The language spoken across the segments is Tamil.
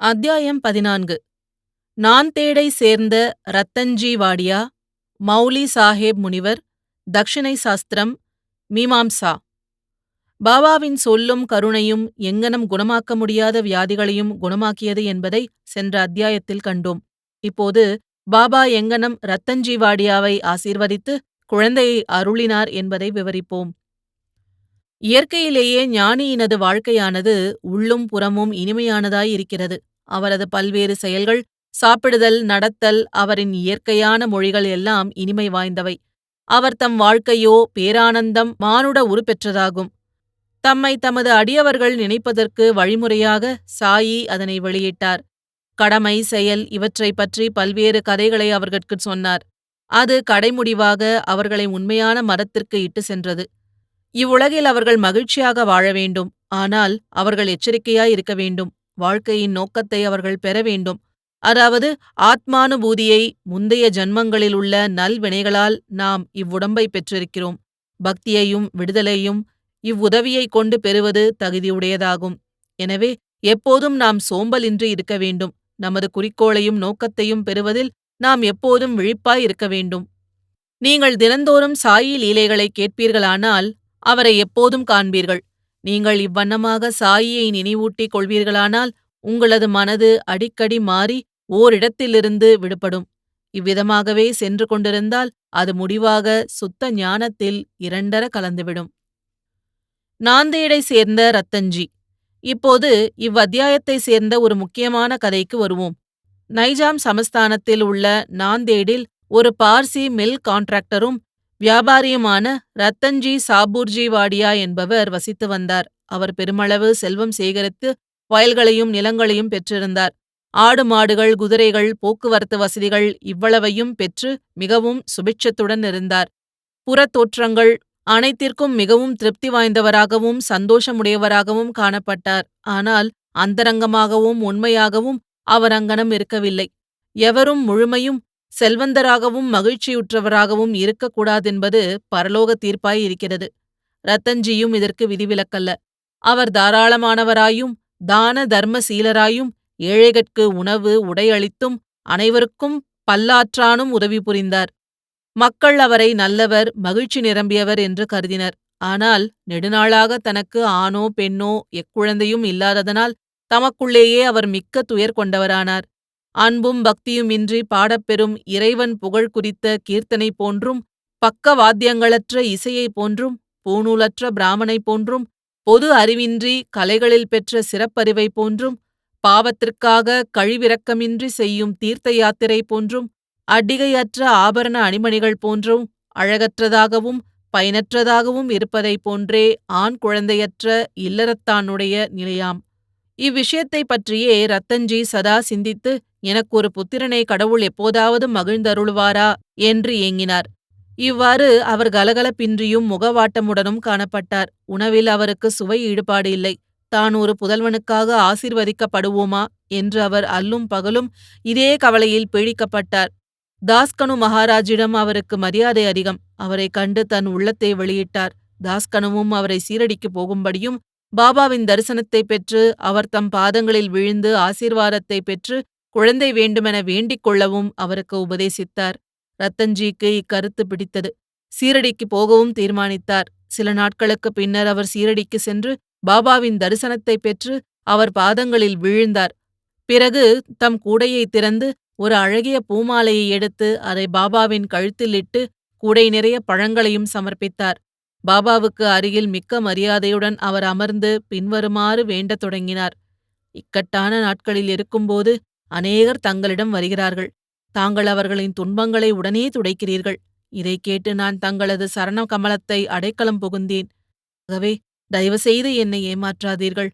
அத்தியாயம் பதினான்கு. நாந்தேடை சேர்ந்த ரத்தன்ஜி வாடியா மௌலி சாஹேப் முனிவர் தக்ஷிணை சாஸ்திரம் மீமாம்சா. பாபாவின் சொல்லும் கருணையும் எங்கனம் குணமாக்க முடியாத வியாதிகளையும் குணமாக்கியது என்பதை சென்ற அத்தியாயத்தில் கண்டோம். இப்போது பாபா எங்கனம் ரத்தன்ஜி வாடியாவை ஆசீர்வதித்து குழந்தையை அருளினார் என்பதை விவரிப்போம். இயற்கையிலேயே ஞானியினது வாழ்க்கையானது உள்ளும் புறமும் இனிமையானதாய் இருக்கிறது. அவரது பல்வேறு செயல்கள் சாப்பிடுதல் நடத்தல் அவரின் இயற்கையான மொழிகள் எல்லாம் இனிமை வாய்ந்தவை. அவர் தம் வாழ்க்கையோ பேரானந்தம் மானுட உருப்பெற்றதாகும். தம்மை தமது அடியவர்கள் நினைப்பதற்கு வழிமுறையாக சாயி அதனை வெளியிட்டார். கடமை செயல் இவற்றைப் பற்றி பல்வேறு கதைகளை அவர்கட்குச் சொன்னார். அது கடைமுடிவாக அவர்களை உண்மையான மரத்திற்கு இட்டு சென்றது. இவ்வுலகில் அவர்கள் மகிழ்ச்சியாக வாழ வேண்டும். ஆனால் அவர்கள் எச்சரிக்கையாய் இருக்க வேண்டும். வாழ்க்கையின் நோக்கத்தை அவர்கள் பெற வேண்டும். அதாவது ஆத்மானுபூதியை முந்தைய ஜன்மங்களில் உள்ள நல்வினைகளால் நாம் இவ்வுடம்பை பெற்றிருக்கிறோம். பக்தியையும் விடுதலையும் இவ்வுதவியைக் கொண்டு பெறுவது தகுதியுடையதாகும். எனவே எப்போதும் நாம் சோம்பலின்றி இருக்க வேண்டும். நமது குறிக்கோளையும் நோக்கத்தையும் பெறுவதில் நாம் எப்போதும் விழிப்பாய் இருக்க வேண்டும். நீங்கள் தினந்தோறும் சாயி லீலைகளை கேட்பீர்களானால் அவரை எப்போதும் காண்பீர்கள். நீங்கள் இவ்வண்ணமாக சாயியை நினைவூட்டிக் கொள்வீர்களானால் உங்களது மனது அடிக்கடி மாறி ஓரிடத்திலிருந்து விடுபடும். இவ்விதமாகவே சென்று கொண்டிருந்தால் அது முடிவாக சுத்த ஞானத்தில் இரண்டர கலந்துவிடும். நாந்தேடை சேர்ந்த ரத்தஞ்சி. இப்போது இவ்வத்தியாயத்தை சேர்ந்த ஒரு முக்கியமான கதைக்கு வருவோம். நைஜாம் சமஸ்தானத்தில் உள்ள நாந்தேடில் ஒரு பார்சி மில் கான்ட்ராக்டரும் வியாபாரியுமான ரத்தன்ஜி சாபூர்ஜி வாடியா என்பவர் வசித்து வந்தார். அவர் பெருமளவு செல்வம் சேகரித்து வயல்களையும் நிலங்களையும் பெற்றிருந்தார். ஆடு மாடுகள் குதிரைகள் போக்குவரத்து வசதிகள் இவ்வளவையும் பெற்று மிகவும் சுபிட்சத்துடன் இருந்தார். புறத்தோற்றங்கள் அனைத்திற்கும் மிகவும் திருப்தி வாய்ந்தவராகவும் சந்தோஷமுடையவராகவும் காணப்பட்டார். ஆனால் அந்தரங்கமாகவும் உண்மையாகவும் அவர் அங்கனம் இருக்கவில்லை. எவரும் முழுமையும் செல்வந்தராகவும் மகிழ்ச்சியுற்றவராகவும் இருக்கக்கூடாதென்பது பரலோக தீர்ப்பாய் இருக்கிறது. ரத்தன்ஜியும் இதற்கு விதிவிலக்கல்ல. அவர் தாராளமானவராயும் தான தர்மசீலராயும் ஏழைகட்கு உணவு உடை அளித்தும் அனைவருக்கும் பல்லாற்றானும் உதவி புரிந்தார். மக்கள் அவரை நல்லவர் மகிழ்ச்சி நிரம்பியவர் என்று கருதினர். ஆனால் நெடுநாளாக தனக்கு ஆணோ பெண்ணோ எக்குழந்தையும் இல்லாததனால் தமக்குள்ளேயே அவர் மிக்க துயர் கொண்டவரானார். அன்பும் பக்தியுமின்றி பாடப்பெறும் இறைவன் புகழ் குறித்த கீர்த்தனை போன்றும் பக்கவாத்தியங்களற்ற இசையைப் போன்றும் பூணூலற்ற பிராமனை போன்றும் பொது அறிவின்றி கலைகளில் பெற்ற சிறப்பறிவை போன்றும் பாவத்திற்காக கழிவிரக்கமின்றி செய்யும் தீர்த்த யாத்திரை போன்றும் அடிகையற்ற ஆபரண அணிமணிகள் போன்றும் அழகற்றதாகவும் பயனற்றதாகவும் இருப்பதைப் போன்றே ஆண் குழந்தையற்ற இல்லறத்தானுடைய நிலையாம். இவ்விஷயத்தைப் பற்றியே ரத்தன்ஜி சதா சிந்தித்து எனக்கு ஒரு புத்திரனை கடவுள் எப்போதாவது மகிழ்ந்தருளுவாரா என்று ஏங்கினார். இவ்வாறு அவர் கலகலப்பின்றியும் முகவாட்டமுடனும் காணப்பட்டார். உணவில் அவருக்கு சுவை ஈடுபாடு இல்லை. தான் ஒரு புதல்வனுக்காக ஆசீர்வதிக்கப்படுவோமா என்று அவர் அல்லும் பகலும் இதே கவலையில் பீடிக்கப்பட்டார். தாஸ்கனு மகாராஜிடம் அவருக்கு மரியாதை அதிகம். அவரை கண்டு தன் உள்ளத்தை வெளியிட்டார். தாஸ்கனுவும் அவரை சீரடிக்கு போகும்படியும் பாபாவின் தரிசனத்தை பெற்று அவர் தம் பாதங்களில் விழுந்து ஆசீர்வாதத்தை பெற்று குழந்தை வேண்டுமென வேண்டிக் கொள்ளவும் அவருக்கு உபதேசித்தார். ரத்தன்ஜிக்கு இக்கருத்து பிடித்தது. சீரடிக்கு போகவும் தீர்மானித்தார். சில நாட்களுக்கு பின்னர் அவர் சீரடிக்கு சென்று பாபாவின் தரிசனத்தை பெற்று அவர் பாதங்களில் வீழ்ந்தார். பிறகு தம் கூடையை திறந்து ஒரு அழகிய பூமாலையை எடுத்து அதை பாபாவின் கழுத்தில் இட்டு கூடை நிறைய பழங்களையும் சமர்ப்பித்தார். பாபாவுக்கு அருகில் மிக்க மரியாதையுடன் அவர் அமர்ந்து பின்வருமாறு வேண்டத் தொடங்கினார். இக்கட்டான நாட்களில் இருக்கும்போது அநேகர் தங்களிடம் வருகிறார்கள். தாங்கள் அவர்களின் துன்பங்களை உடனே துடைக்கிறீர்கள். இதைக் கேட்டு நான் தங்களது சரண கமலத்தை அடைக்கலம் புகுந்தேன். ஆகவே தயவுசெய்து என்னை ஏமாற்றாதீர்கள்.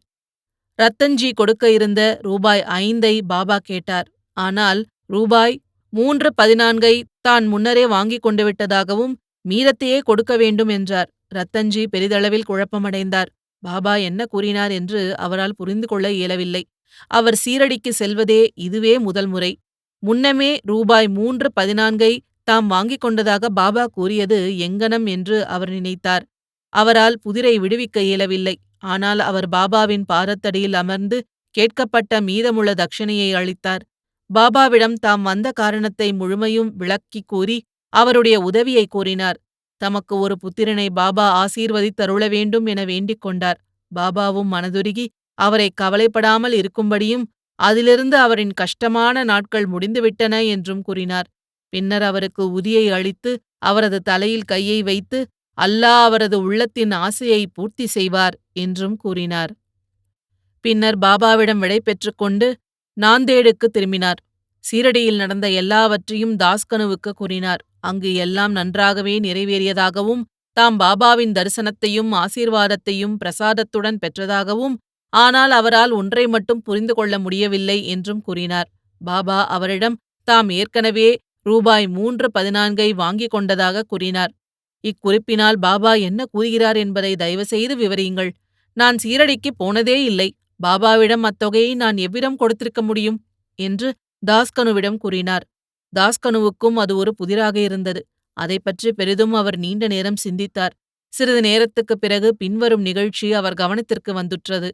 ரத்தன்ஜி கொடுக்க இருந்த ரூபாய் ஐந்தை பாபா கேட்டார். ஆனால் ரூபாய் மூன்று பதினான்கை தான் முன்னரே வாங்கிக் கொண்டு விட்டதாகவும் மீதத்தையே கொடுக்க வேண்டும் என்றார். ரத்தன்ஜி பெரிதளவில் குழப்பமடைந்தார். பாபா என்ன கூறினார் என்று அவரால் புரிந்து கொள்ள இயலவில்லை. அவர் சீரடிக்கு செல்வதே இதுவே முதல் முறை. முன்னமே ரூபாய் மூன்று பதினான்கை தாம் வாங்கிக் கொண்டதாக பாபா கூறியது எங்கனம் என்று அவர் நினைத்தார். அவரால் புதிரை விடுவிக்க இயலவில்லை. ஆனால் அவர் பாபாவின் பாரத்தடியில் அமர்ந்து கேட்கப்பட்ட மீதமுள்ள தட்சிணையை அளித்தார். பாபாவிடம் தாம் வந்த காரணத்தை முழுமையும் விளக்கிக் கூறி அவருடைய உதவியை கோரினார் தமக்கு ஒரு புத்திரனை பாபா ஆசீர்வதித்தருள வேண்டும் என வேண்டிக் கொண்டார். பாபாவும் மனதுருகி அவரை கவலைப்படாமல் இருக்கும்படியும் அதிலிருந்து அவரின் கஷ்டமான நாட்கள் முடிந்துவிட்டன என்றும் கூறினார். பின்னர் அவருக்கு உதியை அளித்து அவரது தலையில் கையை வைத்து அல்லாஹ் அவரது உள்ளத்தின் ஆசையை பூர்த்தி செய்வார் என்றும் கூறினார். பின்னர் பாபாவிடம் விடை பெற்றுக்கொண்டு நாந்தேடுக்கு திரும்பினார். சீரடியில் நடந்த எல்லாவற்றையும் தாஸ்கனுவுக்கு கூறினார். அங்கு எல்லாம் நன்றாகவே நிறைவேறியதாகவும் தாம் பாபாவின் தரிசனத்தையும் ஆசீர்வாதத்தையும் பிரசாதத்துடன் பெற்றதாகவும் ஆனால் அவரால் ஒன்றை மட்டும் புரிந்து கொள்ள முடியவில்லை என்றும் கூறினார். பாபா அவரிடம் தாம் ஏற்கனவே ரூபாய் மூன்று பதினான்கை வாங்கிக் கொண்டதாக கூறினார். இக்குறிப்பினால் பாபா என்ன கூறுகிறார் என்பதை தயவுசெய்து விவரியுங்கள். நான் சீரடிக்கு போனதே இல்லை. பாபாவிடம் அத்தொகையை நான் எவ்விடம் கொடுத்திருக்க முடியும்? என்று தாஸ்கனுவிடம் கூறினார். தாஸ்கனுவுக்கும் அது ஒரு புதிராக இருந்தது. அதை பற்றி பெரிதும் அவர் நீண்ட நேரம் சிந்தித்தார். சிறிது நேரத்துக்குப் பிறகு பின்வரும் நிகழ்ச்சி அவர் கவனத்திற்கு வந்துற்றது.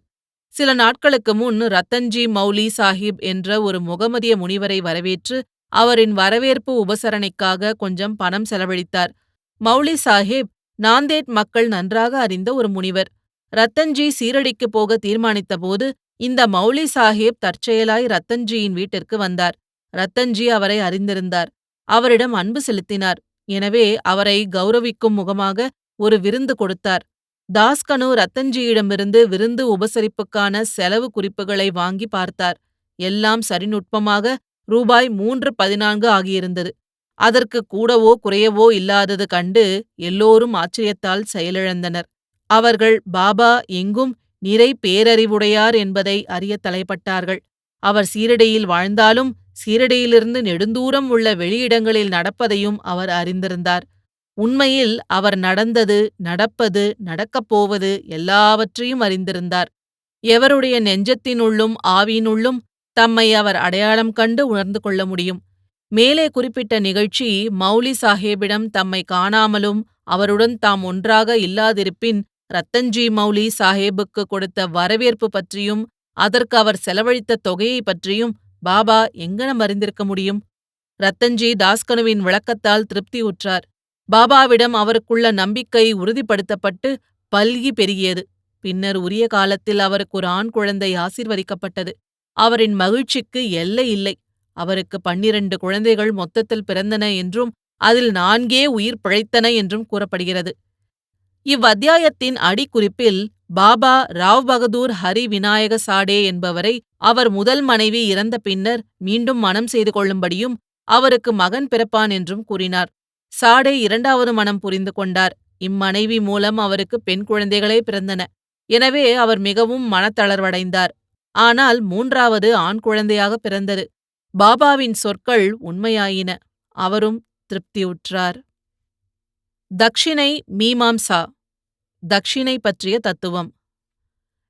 சில நாட்களுக்கு முன் ரத்தன்ஜி மௌலி சாஹிப் என்ற ஒரு முகமதிய முனிவரை வரவேற்று அவரின் வரவேற்பு உபசரணைக்காக கொஞ்சம் பணம் செலவழித்தார். மௌலி சாஹிப் நாந்தேட் மக்கள் நன்றாக அறிந்த ஒரு முனிவர். ரத்தன்ஜி சீரடிக்கு போக தீர்மானித்தபோது இந்த மௌலி சாஹிப் தற்செயலாய் ரத்தன்ஜியின் வீட்டிற்கு வந்தார். ரத்தன்ஜி அவரை அறிந்திருந்தார். அவரிடம் அன்பு செலுத்தினார். எனவே அவரை கௌரவிக்கும் முகமாக ஒரு விருந்து கொடுத்தார். தாஸ்கனு ரத்தன்ஜியிடமிருந்து விருந்து உபசரிப்புக்கான செலவு குறிப்புகளை வாங்கி பார்த்தார். எல்லாம் சரிநுட்பமாக ரூபாய் மூன்று பதினான்கு ஆகியிருந்தது. அதற்கு கூடவோ குறையவோ இல்லாதது கண்டு எல்லோரும் ஆச்சரியத்தால் செயலிழந்தனர். அவர்கள் பாபா எங்கும் நிறை பேரறிவுடையார் என்பதை அறிய தலைப்பட்டார்கள். அவர் சீரடியில் வாழ்ந்தாலும் சீரடியிலிருந்து நெடுந்தூரம் உள்ள வெளியிடங்களில் நடப்பதையும் அவர் அறிந்திருந்தார். உண்மையில் அவர் நடந்தது நடப்பது நடக்கப் போவது எல்லாவற்றையும் அறிந்திருந்தார். எவருடைய நெஞ்சத்தினுள்ளும் ஆவியினுள்ளும் தம்மை அவர் அடையாளம் கண்டு உணர்ந்து கொள்ள முடியும். மேலே குறிப்பிட்ட நிகழ்ச்சி மௌலி சாஹேபிடம் தம்மை காணாமலும் அவருடன் தாம் ஒன்றாக இல்லாதிருப்பின் ரத்தன்ஜி மௌலி சாஹேபுக்கு கொடுத்த வரவேற்பு பற்றியும் அதற்கு அவர் செலவழித்த தொகையை பற்றியும் பாபா எங்கனம் அறிந்திருக்க முடியும்? ரத்தன்ஜி தாஸ்கனுவின் விளக்கத்தால் திருப்தியுற்றார் பாபாவிடம் அவருக்குள்ள நம்பிக்கை உறுதிப்படுத்தப்பட்டு பல்கி பெருகியது. பின்னர் உரிய காலத்தில் அவருக்கு ஒரு ஆண் குழந்தை ஆசீர்வதிக்கப்பட்டது. அவரின் மகிழ்ச்சிக்கு எல்லை இல்லை. அவருக்கு பன்னிரண்டு குழந்தைகள் மொத்தத்தில் பிறந்தன என்றும் அதில் நான்கே உயிர் பிழைத்தன என்றும் கூறப்படுகிறது. இவ்வத்தியாயத்தின் அடிக்குறிப்பில் பாபா ராவ் பகதூர் ஹரி விநாயக சாடே என்பவரை அவர் முதல் மனைவி இறந்த பின்னர் மீண்டும் மனம் செய்து கொள்ளும்படியும் அவருக்கு மகன் பிறப்பான் என்றும் கூறினார். சாடே இரண்டாவது மனம் புரிந்து கொண்டார். இம்மனைவி மூலம் அவருக்கு பெண் குழந்தைகளே பிறந்தன. எனவே அவர் மிகவும் மனத்தளர்வடைந்தார். ஆனால் மூன்றாவது ஆண் குழந்தையாக பிறந்தது. பாபாவின் சொற்கள் உண்மையாயின. அவரும் திருப்தியுற்றார். தக்ஷிணை மீமாம்சா தக்ஷிணை பற்றிய தத்துவம்.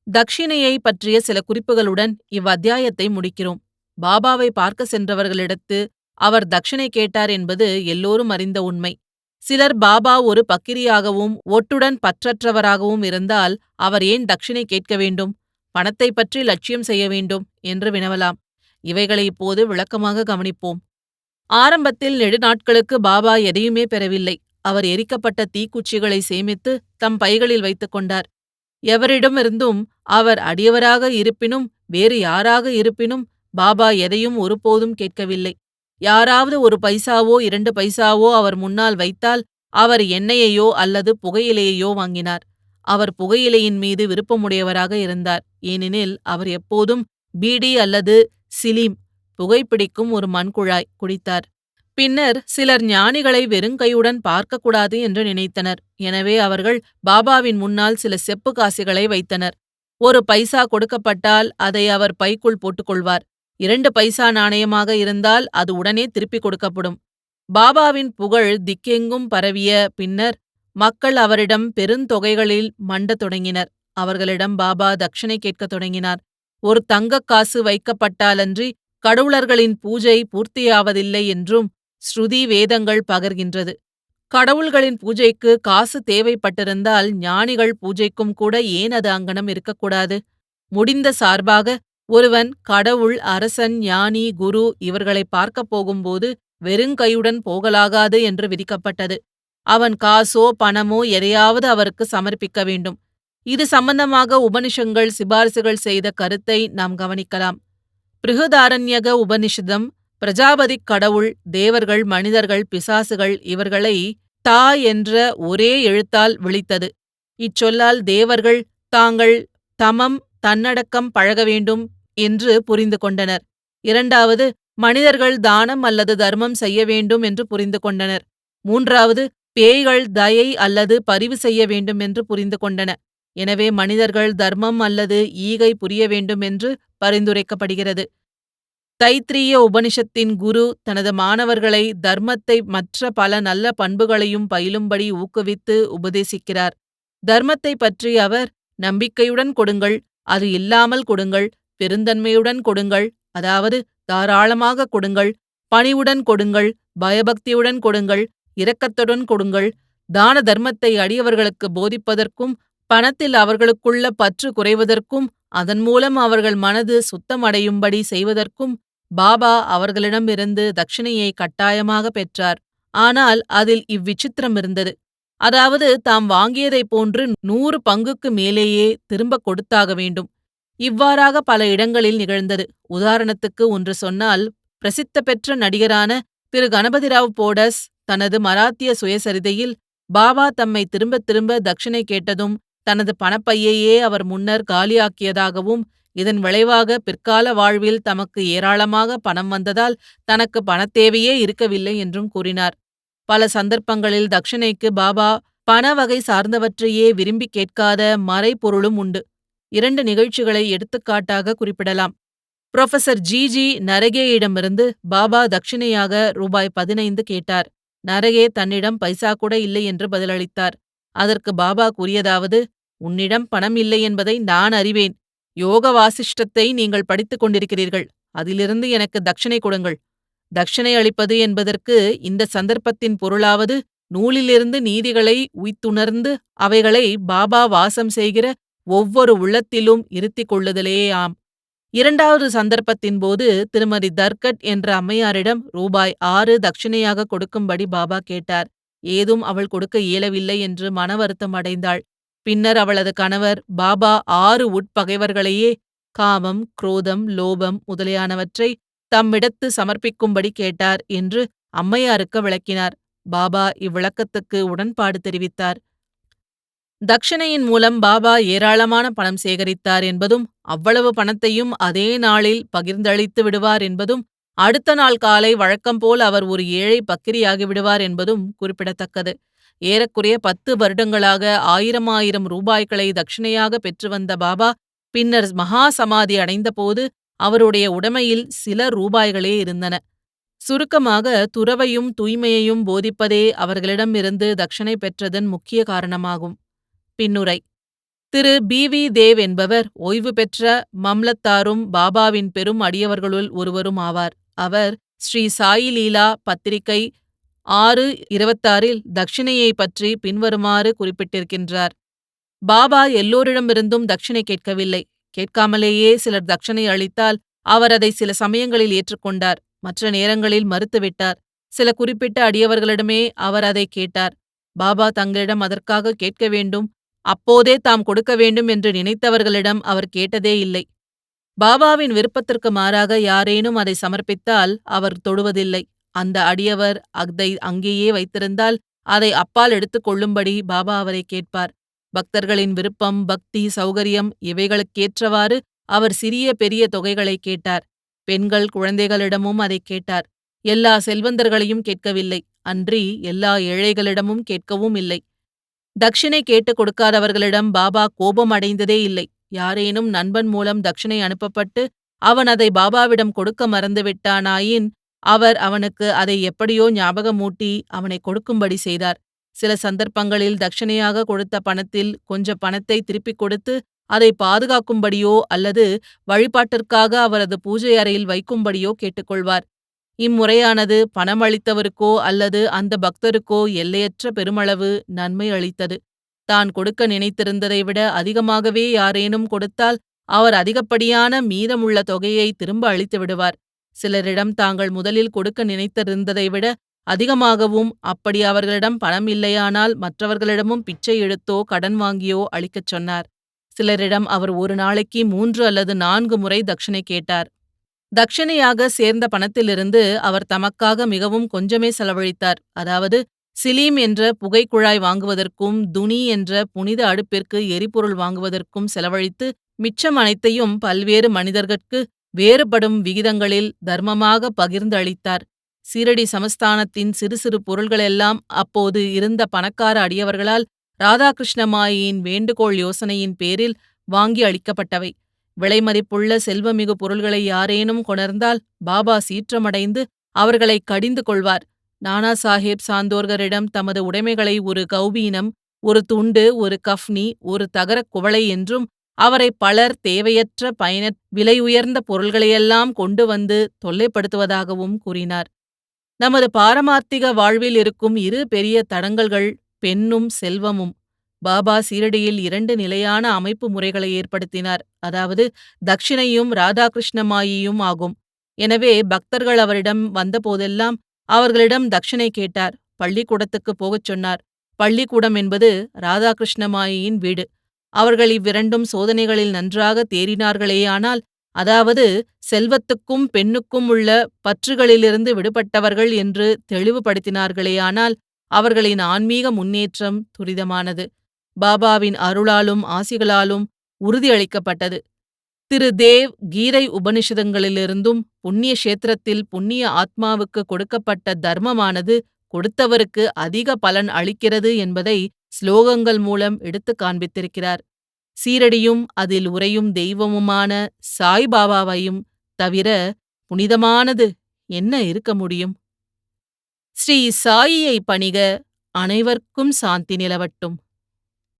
தக்ஷிணையை பற்றிய சில குறிப்புகளுடன் இவ்வத்தியாயத்தை முடிக்கிறோம். பாபாவை பார்க்க சென்றவர்களிடத்து அவர் தக்ஷிணை கேட்டார் என்பது எல்லோரும் அறிந்த உண்மை. சிலர் பாபா ஒரு பக்கிரியாகவும் ஒட்டுடன் பற்றற்றவராகவும் இருந்தால் அவர் ஏன் தக்ஷிணை கேட்க வேண்டும்? பணத்தை பற்றி லட்சியம் செய்ய வேண்டும் என்று வினவலாம். இவைகளை இப்போது விளக்கமாக கவனிப்போம். ஆரம்பத்தில் நெடுநாட்களுக்கு பாபா எதையுமே பெறவில்லை. அவர் எரிக்கப்பட்ட தீக்குச்சிகளை சேமித்து தம் பைகளில் வைத்துக் கொண்டார். எவரிடமிருந்தும் அவர் அடியவராக இருப்பினும் வேறு யாராக இருப்பினும் பாபா எதையும் ஒருபோதும் கேட்கவில்லை. யாராவது ஒரு பைசாவோ இரண்டு பைசாவோ அவர் முன்னால் வைத்தால் அவர் எண்ணெயையோ அல்லது புகையிலையையோ வாங்கினார். அவர் புகையிலையின் மீது விருப்பமுடையவராக இருந்தார். ஏனெனில் அவர் எப்போதும் பீடி அல்லது சிலீம் புகைப்பிடிக்கும் ஒரு மண்குழாய் குடித்தார். பின்னர் சிலர் ஞானிகளை வெறுங்கையுடன் பார்க்கக்கூடாது என்று நினைத்தனர். எனவே அவர்கள் பாபாவின் முன்னால் சில செப்பு காசுகளை வைத்தனர். ஒரு பைசா கொடுக்கப்பட்டால் அதை அவர் பைக்குள் போட்டுக்கொள்வார். இரண்டு பைசா நாணயமாக இருந்தால் அது உடனே திருப்பிக் கொடுக்கப்படும். பாபாவின் புகழ் திக்கெங்கும் பரவிய பின்னர் மக்கள் அவரிடம் பெருந்தொகைகளில் மண்டத் தொடங்கினர். அவர்களிடம் பாபா தட்சிணை கேட்கத் தொடங்கினார். ஒரு தங்கக் காசு வைக்கப்பட்டாலன்றி கடவுளர்களின் பூஜை பூர்த்தியாவதில்லை என்றும் ஸ்ருதி வேதங்கள் பகர்கின்றது. கடவுள்களின் பூஜைக்கு காசு தேவைப்பட்டிருந்தால் ஞானிகள் பூஜைக்கும் கூட ஏன் அது அங்கனம் இருக்கக்கூடாது? முடிந்த சார்பாக ஒருவன் கடவுள் அரசன் ஞானி குரு இவர்களை பார்க்கப் போகும்போது வெறுங்கையுடன் போகலாகாது என்று விதிக்கப்பட்டது. அவன் காசோ பணமோ எதையாவது அவருக்கு சமர்ப்பிக்க வேண்டும். இது சம்பந்தமாக உபனிஷங்கள் சிபாரிசுகள் செய்த கருத்தை நாம் கவனிக்கலாம். பிருகுதாரண்யக உபனிஷதம் பிரஜாபதிக் கடவுள் தேவர்கள் மனிதர்கள் பிசாசுகள் இவர்களை தா என்ற ஒரே எழுத்தால் விளித்தது இச்சொல்லால் தேவர்கள் தாங்கள் தமம் தன்னடக்கம் பழக வேண்டும் என்று புரிந்து கொண்டனர். இரண்டாவது மனிதர்கள் தானம் அல்லது தர்மம் செய்ய வேண்டும் என்று புரிந்து கொண்டனர். மூன்றாவது பேய்கள் தயை அல்லது பரிவு செய்ய வேண்டும் என்று புரிந்து கொண்டன. எனவே மனிதர்கள் தர்மம் அல்லது ஈகை புரிய வேண்டும் என்று பரிந்துரைக்கப்படுகிறது. தைத்திரிய உபனிஷத்தின் குரு தனது மாணவர்களை தர்மத்தை மற்ற பல நல்ல பண்புகளையும் பயிலும்படி ஊக்குவித்து உபதேசிக்கிறார். தர்மத்தை பற்றி அவர் நம்பிக்கையுடன் கொடுங்கள் அது இல்லாமல் கொடுங்கள் பெருந்தன்மையுடன் கொடுங்கள் அதாவது தாராளமாக கொடுங்கள் பணிவுடன் கொடுங்கள் பயபக்தியுடன் கொடுங்கள் இரக்கத்துடன் கொடுங்கள் தான தர்மத்தை அடியவர்களுக்கு போதிப்பதற்கும் பணத்தில் அவர்களுக்குள்ள பற்று குறைவதற்கும் அதன் மூலம் அவர்கள் மனது சுத்தமடையும்படி செய்வதற்கும் பாபா அவர்களிடமிருந்து தட்சிணையை கட்டாயமாக பெற்றார். ஆனால் அதில் இவ்விசித்திரம் இருந்தது. அதாவது தாம் வாங்கியதைப் போன்று நூறு பங்குக்கு மேலேயே திரும்ப கொடுத்தாக வேண்டும். இவ்வாறாக பல இடங்களில் நிகழ்ந்தது. உதாரணத்துக்கு ஒன்று சொன்னால் பிரசித்த பெற்ற நடிகரான திரு. கணபதிராவ் போடஸ் தனது மராத்திய சுயசரிதையில் பாபா தம்மை திரும்ப திரும்ப தட்சிணை கேட்டதும் தனது பணப்பையையே அவர் முன்னர் காலியாக்கியதாகவும் இதன் விளைவாக பிற்கால வாழ்வில் தமக்கு ஏராளமாக பணம் வந்ததால் தனக்கு பணத்தேவையே இருக்கவில்லை என்றும் கூறினார். பல சந்தர்ப்பங்களில் தக்ஷணைக்கு பாபா பண வகை சார்ந்தவற்றையே விரும்பி கேட்காத மறைபொருளும் உண்டு. இரண்டு நிகழ்ச்சிகளை எடுத்துக்காட்டாக குறிப்பிடலாம். புரொஃபசர் ஜி ஜி நரகேயிடமிருந்து பாபா தட்சிணையாக ரூபாய் பதினைந்து கேட்டார். நரகே தன்னிடம் பைசா கூட இல்லை என்று பதிலளித்தார். அதற்கு பாபா கூறியதாவது உன்னிடம் பணம் இல்லை என்பதை நான் அறிவேன். யோக வாசிஷ்டத்தை நீங்கள் படித்துக் கொண்டிருக்கிறீர்கள். அதிலிருந்து எனக்கு தட்சிணை கொடுங்கள். தட்சிணை அளிப்பது என்பதற்கு இந்த சந்தர்ப்பத்தின் பொருளாவது நூலிலிருந்து நீதிகளை உய்த்துணர்ந்து அவைகளை பாபா வாசம் செய்கிற ஒவ்வொரு உள்ளத்திலும் இருத்திக் கொள்ளுதலேயாம். இரண்டாவது சந்தர்ப்பத்தின் போது திருமதி தர்கட் என்ற அம்மையாரிடம் ரூபாய் ஆறு தட்சிணையாக கொடுக்கும்படி பாபா கேட்டார். ஏதும் அவள் கொடுக்க இயலவில்லை என்று மன வருத்தம் அடைந்தாள். பின்னர் அவளது கணவர் பாபா ஆறு உட்பகைவர்களையே காமம் குரோதம் லோபம் முதலியானவற்றை தம்மிடத்து சமர்ப்பிக்கும்படி கேட்டார் என்று அம்மையாருக்கு விளக்கினார். பாபா இவ்விளக்கத்துக்கு உடன்பாடு தெரிவித்தார். தக்ஷணையின் மூலம் பாபா ஏராளமான பணம் சேகரித்தார் என்பதும் அவ்வளவு பணத்தையும் அதே நாளில் பகிர்ந்தளித்து விடுவார் என்பதும் அடுத்த நாள் காலை வழக்கம் போல் அவர் ஒரு ஏழை பக்கிரியாகி விடுவார் என்பதும் குறிப்பிடத்தக்கது. ஏறக்குறைய பத்து வருடங்களாக ஆயிரம் ஆயிரம் ரூபாய்களை தட்சிணையாக பெற்று வந்த பாபா பின்னர் மகா சமாதி அடைந்தபோது அவருடைய உடைமையில் சில ரூபாய்களே இருந்தன. சுருக்கமாக துறவையும் தூய்மையையும் போதிப்பதே அவர்களிடமிருந்து தட்சிணை பெற்றதன் முக்கிய காரணமாகும். பின்னுரை. திரு. பி. வி. தேவ் என்பவர் ஓய்வு பெற்ற மம்லத்தாரும் பாபாவின் பெரும் அடியவர்களுள் ஒருவரும் ஆவார் அவர் ஸ்ரீ சாயி லீலா பத்திரிகை ஆறு இருபத்தாறில் தட்சிணையை பற்றி பின்வருமாறு குறிப்பிட்டிருக்கின்றார். பாபா எல்லோரிடமிருந்தும் தட்சிணை கேட்கவில்லை. கேட்காமலேயே சிலர் தட்சிணை அளித்தால் அவர் அதை சில சமயங்களில் ஏற்றுக்கொண்டார். மற்ற நேரங்களில் மறுத்துவிட்டார். சில குறிப்பிட்ட அடியவர்களிடமே அவர் அதை கேட்டார். பாபா தங்களிடம் அதற்காக கேட்க வேண்டும். அப்போதே தாம் கொடுக்க வேண்டும் என்று நினைத்தவர்களிடம் அவர் கேட்டதே இல்லை. பாபாவின் விருப்பத்திற்கு மாறாக யாரேனும் அதை சமர்ப்பித்தால் அவர் தொடுவதில்லை. அந்த அடியவர் அதை அங்கேயே வைத்திருந்தால் அதை அப்பால் எடுத்துக் கொள்ளும்படி பாபா அவரை கேட்பார். பக்தர்களின் விருப்பம் பக்தி சௌகரியம் இவைகளுக்கேற்றவாறு அவர் சிறிய பெரிய தொகைகளை கேட்டார். பெண்கள் குழந்தைகளிடமும் அதை கேட்டார். எல்லா செல்வந்தர்களையும் கேட்கவில்லை. அன்றி எல்லா ஏழைகளிடமும் கேட்கவும் இல்லை. தட்சிணை கேட்டுக் கொடுக்காதவர்களிடம் பாபா கோபம் அடைந்ததே இல்லை. யாரேனும் நண்பன் மூலம் தட்சிணை அனுப்பப்பட்டு அவன் அதை பாபாவிடம் கொடுக்க மறந்துவிட்டானாயின் அவர் அவனுக்கு அதை எப்படியோ ஞாபகமூட்டி அவனை கொடுக்கும்படி செய்தார். சில சந்தர்ப்பங்களில் தட்சணையாக கொடுத்த பணத்தில் கொஞ்ச பணத்தை திருப்பிக் கொடுத்து அதை பாதுகாக்கும்படியோ அல்லது வழிபாட்டிற்காக அவரது பூஜை அறையில் வைக்கும்படியோ கேட்டுக்கொள்வார். இம்முறையானது பணம் அளித்தவருக்கோ அல்லது அந்த பக்தருக்கோ எல்லையற்ற பெருமளவு நன்மை அளித்தது. தான் கொடுக்க நினைத்திருந்ததை விட அதிகமாகவே யாரேனும் கொடுத்தால் அவர் அதிகப்படியான மீதமுள்ள தொகையை திரும்ப அளித்து விடுவார். சிலரிடம் தாங்கள் முதலில் கொடுக்க நினைத்திருந்ததை விட அதிகமாகவும் அப்படி அவர்களிடம் பணம் இல்லையானால் மற்றவர்களிடமும் பிச்சை எடுத்தோ கடன் வாங்கியோ அளிக்கச் சொன்னார். சிலரிடம் அவர் ஒரு நாளைக்கு மூன்று அல்லது நான்கு முறை தட்சிணை கேட்டார். தட்சிணையாக சேர்ந்த பணத்திலிருந்து அவர் தமக்காக மிகவும் கொஞ்சமே செலவழித்தார். அதாவது சிலீம் என்ற புகைக்குழாய் வாங்குவதற்கும் துனி என்ற புனித அடுப்பிற்கு எரிபொருள் வாங்குவதற்கும் செலவழித்து மிச்சம் அனைத்தையும் பல்வேறு மனிதர்கட்கு வேறுபடும் விகிதங்களில் தர்மமாக பகிர்ந்து அளித்தார் சீரடி சமஸ்தானத்தின் சிறு சிறு பொருள்களெல்லாம் அப்போது இருந்த பணக்கார அடியவர்களால் ராதாகிருஷ்ணமாயின் வேண்டுகோள் யோசனையின் பேரில் வாங்கி அளிக்கப்பட்டவை. விலைமதிப்புள்ள செல்வமிகு பொருள்களை யாரேனும் கொணர்ந்தால் பாபா சீற்றமடைந்து அவர்களை கடிந்து கொள்வார். நானா சாஹேப் சாந்தோர்கரிடம் தமது உடைமைகளை ஒரு கௌபீனம் ஒரு துண்டு ஒரு கஃப்னி ஒரு தகரக் குவளை என்றும் அவரை பலர் தேவையற்ற பயன விலையுயர்ந்த பொருள்களையெல்லாம் கொண்டு வந்து தொல்லைப்படுத்துவதாகவும் கூறினார். நமது பாரமார்த்திக வாழ்வில் இருக்கும் இரு பெரிய தடங்கல்கள் பெண்ணும் செல்வமும். பாபா சீரடியில் இரண்டு நிலையான அமைப்பு முறைகளை ஏற்படுத்தினார். அதாவது தக்ஷிணையும் ராதாகிருஷ்ணமாயியும் ஆகும். எனவே பக்தர்கள் அவரிடம் வந்தபோதெல்லாம் அவர்களிடம் தட்சிணை கேட்டார். பள்ளிக்கூடத்துக்கு போகச் சொன்னார். பள்ளிக்கூடம் என்பது ராதாகிருஷ்ணமாயியின் வீடு. அவர்கள் இவ்விரண்டும் சோதனைகளில் நன்றாக தேறினார்களேயானால் அதாவது செல்வத்துக்கும் பெண்ணுக்கும் உள்ள பற்றுகளிலிருந்து விடுபட்டவர்கள் என்று தெளிவுபடுத்தினார்களேயானால் அவர்களின் ஆன்மீக முன்னேற்றம் துரிதமானது. பாபாவின் அருளாலும் ஆசிகளாலும் உறுதியளிக்கப்பட்டது. திரு. தேவ் கீதை உபனிஷதங்களிலிருந்தும் புண்ணிய கஷேத்திரத்தில் புண்ணிய ஆத்மாவுக்கு கொடுக்கப்பட்ட தர்மமானது கொடுத்தவருக்கு அதிக பலன் அளிக்கிறது என்பதை ஸ்லோகங்கள் மூலம் எடுத்துக் காண்பித்திருக்கிறார். சீரடியும் அதில் உறையும் தெய்வமுமான சாய்பாபாவையும் தவிர புனிதமானது என்ன இருக்க முடியும்? ஸ்ரீ சாயியை பணிக அனைவர்க்கும் சாந்தி நிலவட்டும்.